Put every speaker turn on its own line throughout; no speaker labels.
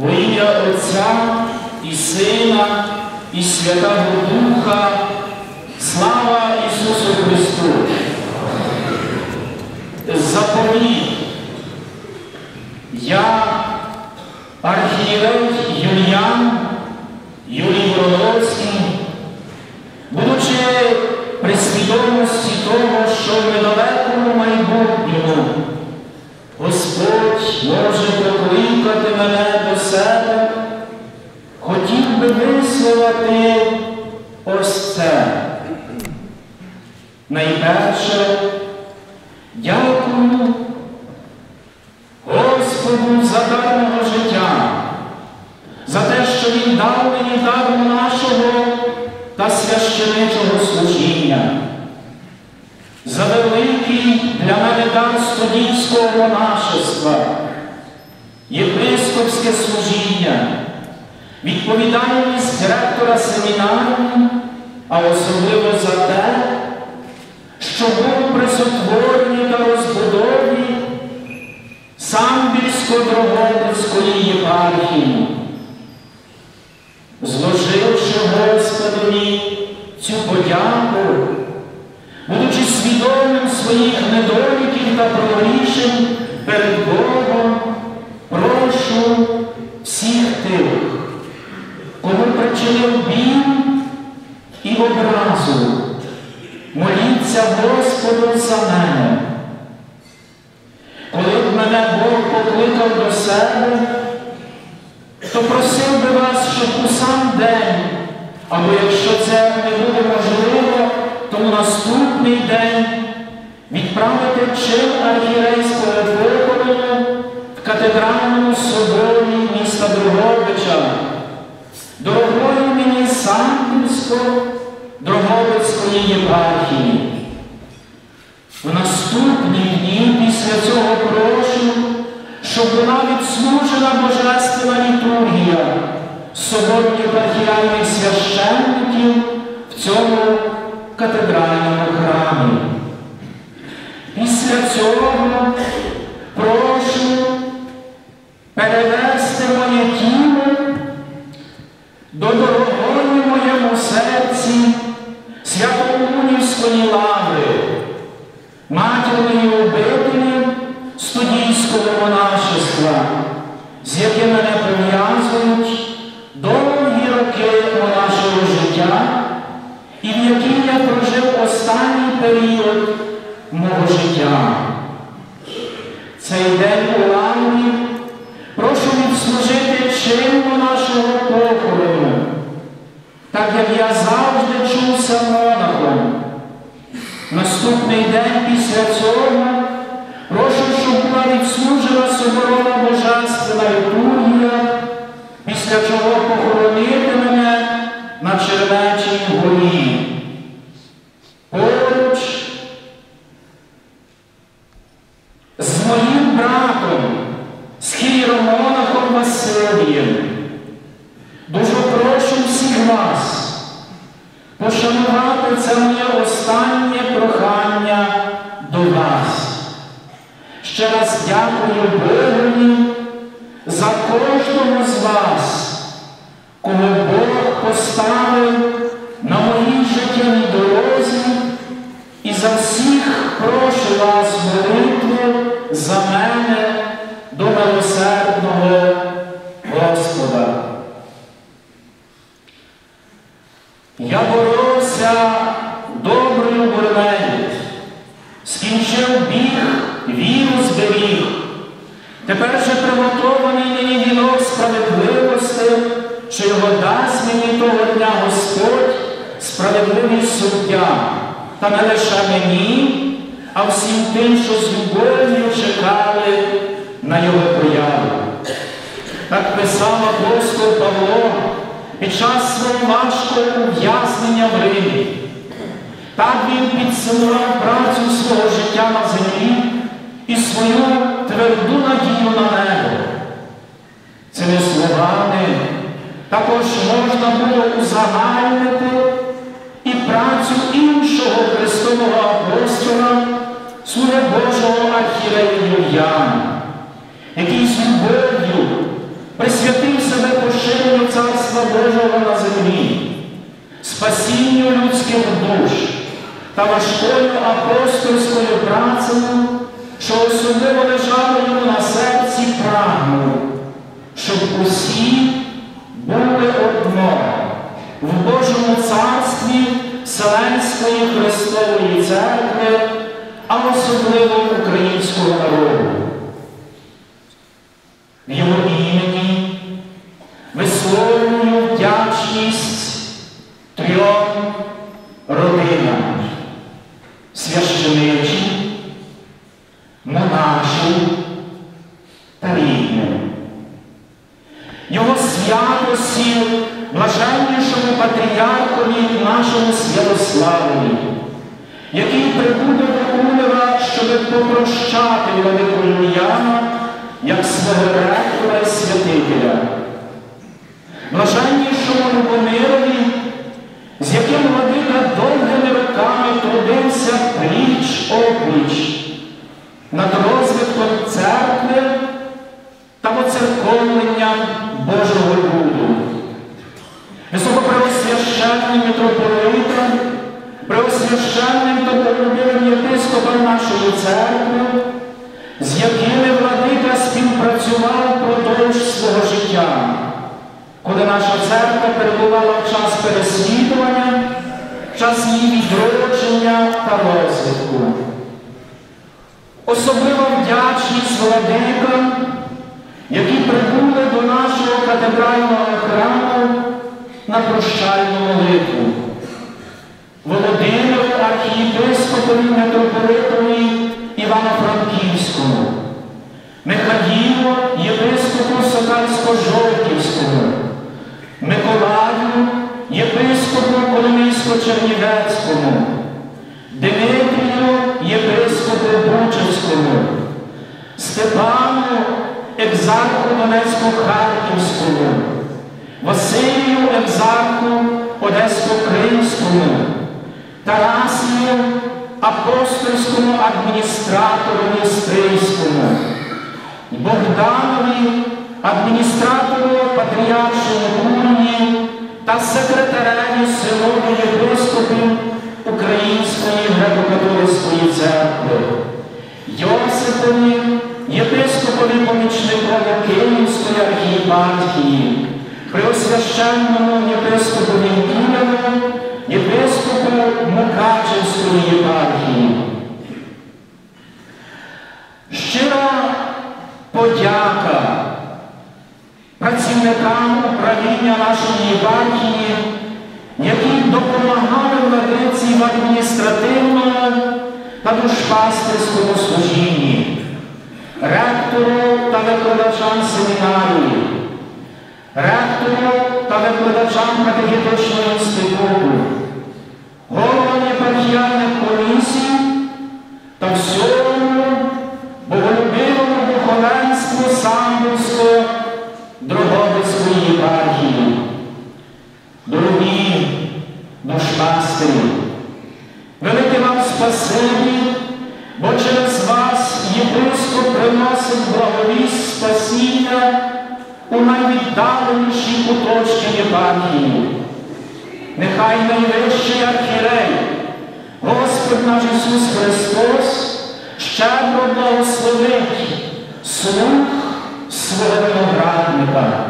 Во ім'я Отця і Сина, і Святого Духа, слава Ісусу Христу! Заповіт. Я, архієрей Юліан, Юрій Володський, будучи при свідомості того, що в недалекому майбутньому Господь може покликати мене до себе, хотів би висловити ось це. Найперше, дякую Господу за дар мого життя, за те, що Він дав мені дар нашого та священичого служіння, за великий для мене студійського монашества, єпископське служіння, відповідальність директора семінарії, а особливо за те, що був при сотворенні та розбудові Самбірсько-Дрогобицької єпархії, зложивши Господові цю подяку, будучи свідомим своїх недоліків та прогрішень перед Богом, прошу всіх тих, кому причинив біль і образу, моліться Господу за мене. Коли б мене Бог покликав до себе, то просив би вас, щоб у сам день, або якщо це не буде можливо, то в наступний день відправити чин архірейського похорону в катедральному соборі міста Дрогобича, дорогою мені Самбірського Дрогобицької єпархії. В наступні дні після цього прошу, щоб була відслужена Божественна літургія соборних єпархіальних священників в цьому катедральному храмі. Після цього прошу перевести моє тіло до дорогої моєму серці Свято-Унівської лаври матірної обителі студійського монашества, з яким мене пов'язують довгі роки монашого життя, і в якій я прожив останній період мого життя. Цей день у лаврі прошу відслужити чин монашого похорону, так як я завжди чувся монахом. Наступний день після цього прошу, щоб була відслужена соборова Божественна літургія, після чого похоронити мене на Червечій горі. Поруч з моїм братом, з хіромонахом Василієм. Дуже прошу всіх вас пошанувати це моє останнє прохання до вас. Ще раз дякую Богові за кожного з вас, кого Бог поставив на моїй життєвій дорозі, і за всіх прошу вас молитви за мене до милосердного Господа. Я боровся доброю боротьбою, скінчив біг, віру зберіг. Тепер же приготований мені вінок справедливості, що його дасть мені того дня Господь, справедливий суддя, та не лише мені, а всім тим, що з любов'ю чекали на його появу. Так писав апостол Павло під час свого важкого ув'язнення в Римі. Так він підсилував працю свого життя на землі і свою тверду надію на небо. Цими словами також можна було узагальнити і працю іншого Христового апостола, слуги Божого архірея Юліана, який з любов'ю присвятив Царства Божого на землі, спасінню людських душ та важкою апостольською працею, що особливо лежало йому на серці прагнув, щоб усі були одно в Божому царстві Вселенської Христової Церкви, а особливо українського народу. В його імені висловлюю вдячність трьом родинам священичі, монаші та рідним. Його святості, блаженнішому патріархові нашому Святославові, який прибуде до Улева, щоб попрощати великого Яна як свого ректора і святителя. Блаженнішому Любомирові, з яким владика довгими роками трудився пліч опліч над розвитком церкви та поцерковленням Божого люду. Високопреосвященним митрополитом, преосвященним та полюбивим єпископом нашої церкви, з якими владика співпрацював впродовж свого життя, коли наша церква перебувала в час переслідування, в час її відродження та розвитку. Особлива вдячність владикам, які прибули до нашого катедрального храму на прощальну молитву. Володимиру архієпископові митрополитові Івано-Франківському, Михаїлу єпископу Сокальсько-Жовківському, Миколаю єпископу Коломийсько-Чернівецькому, Дмитрію єпископу Бучевському, Степану екзарху Донецько-Харківському, Василію екзарху Одесько-Кримському, Тарасію апостольському адміністратору Стрийському, Богданові адміністратору Патріаршої курії та секретареві Синоду єпископів Української греко-католицької церкви, Йосипові, єпископові помічникові Київської архієпархії, Преосвященному єпископові Кулеву, єпископу Мукачевської єпархії. Щира подяка працівникам управління нашої єпархії, які допомагали владиці в адміністративному та душпастерському служінні, ректору та викладачам семінарії, ректору та викладачам катехітичного інституту, головам єпархіальних найвіддаленіші куточки єпархії. Нехай найвищий архірей, Господь наш Ісус Христос, щедро благословить слух свого виноградника.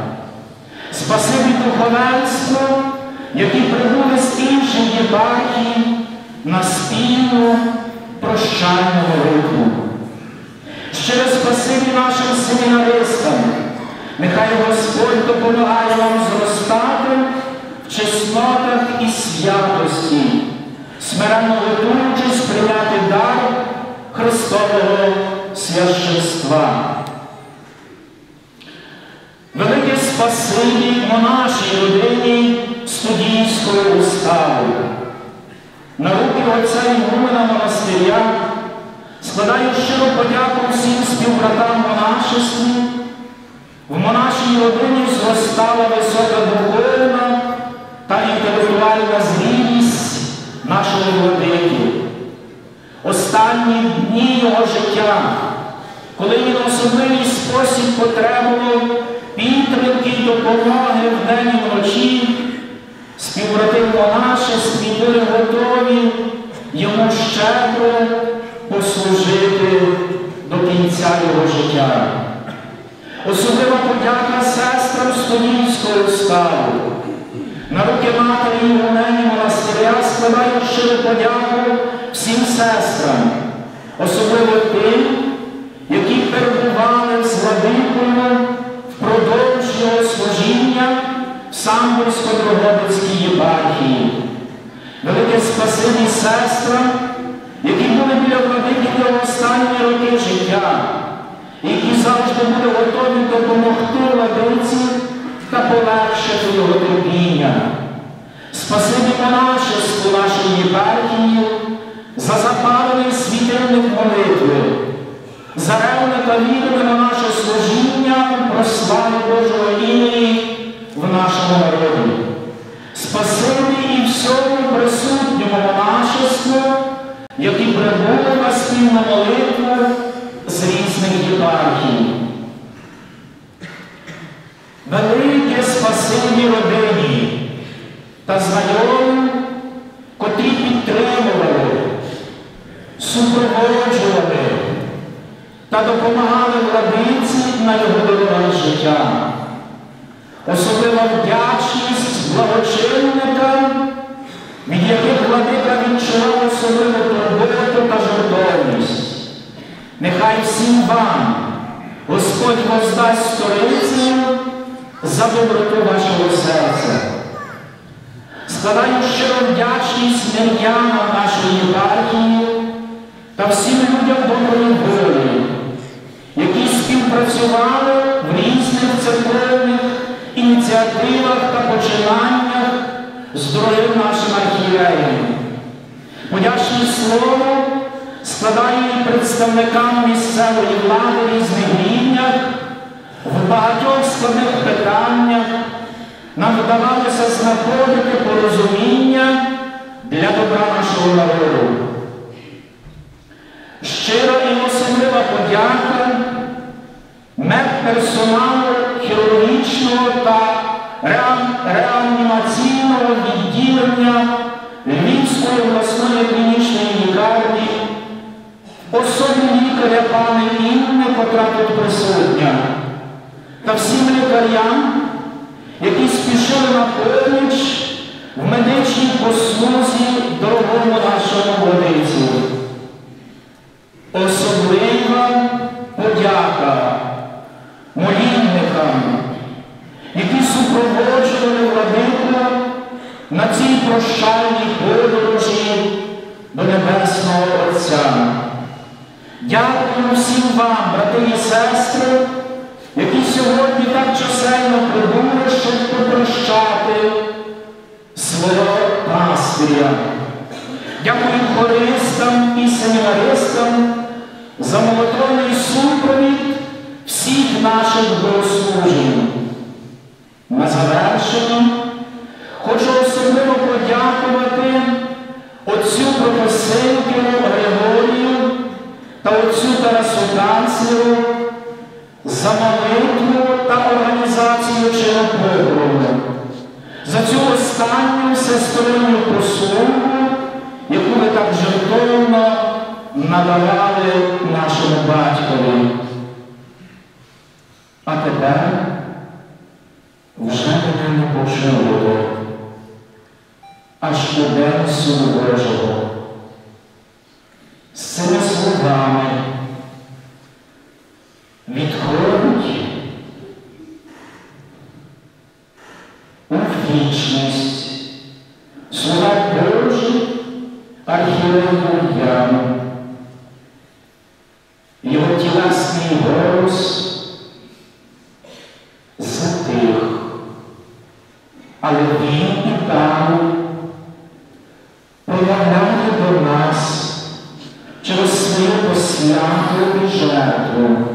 Спасибі духовенству, які прибули з інших єпархій на спільну прощальну молитву. Щиро спасибі нашим семінаристам, нехай Господь допомагає вам зростати в чеснотах і святості, смиренно готуючись прийняти дар Христового священства. Велике спасибі монашій студійської устави. На руки отця Ігумена монастиря складаю щиру подяку всім співбратам монашестві. В монашній родині зростала висока духовна та інтелектуальна зрілість нашої владики. Останні дні його життя, коли він особливий спосіб потребував підтримки й допомоги в день і вночі, співбратим монашестві були готові йому щедро послужити. Особлива подяка сестрам Столівського ставу. На руки матері Євгенії монастиря складаю щиру подяку всім сестрам, особливо тим, які перебували з владикою впродовж його служіння в Самбурсько-Дрогобицькій єпархії. Велике спасибі сестрам, які були біля владики в останні роки життя, які завжди були готові допомогти владиці та полегшити його терпіння. Спасибі монашеству нашої єпархії за запалений світильник молитви, за ревне та вірне на наше служіння про славу Божого імені в нашому народі. Спасибі і всьому присутньому монашеству, які прибули на спільну молитву єпархій. Велике спасибі родині та знайомим, котрі підтримували, супроводжували та допомагали владиці на його дорогах життя. Особлива вдячність благочинникам, від яких владика відчував особливу турботу та жертовність. Нехай всім вам Господь воздасть сторицю за доброту вашого серця. Складаю щиро вдячність мир'янам нашої єпархії та всім людям доброї волі, які співпрацювали в різних церковних ініціативах та починаннях з дорогим нашим архієреєм. Подячне слово складаю і представникам місцевої влади різних рівнях, в багатьох складних питаннях нам вдавалося знаходити порозуміння для добра нашого народу. Щира і особлива подяка медперсоналу хірургічного та реанімаційного відділення особі лікаря пани Інни, котра тут присутня, та всім лікарям, які спішили на поміч в медичній послузі дорогому нашому водицю. Особлива подяка молінникам, які супроводжували владику на цій прощальній подорожі до Небесного Отця. Дякую всім вам, брати і сестри, які сьогодні так чисельно прибули, щоб попрощати свого пастиря. Дякую хористам і семінаристам за молотовний супровід всіх наших богослужень. На завершення хочу особливо подякувати отцю Професинкину Григорію та отцю Тарасу Канцлеру за молитву та організацію чинопокрову, за цю останню всесторонню послугу, яку ви так жертовно надавали нашому батькові. А тепер вже мене не почуло, аж у день суду. svého jan. Jeho tělesný hrůz zatych, ale ví i pán, pojadá do nás, čeho svého jako poslátil i žádru.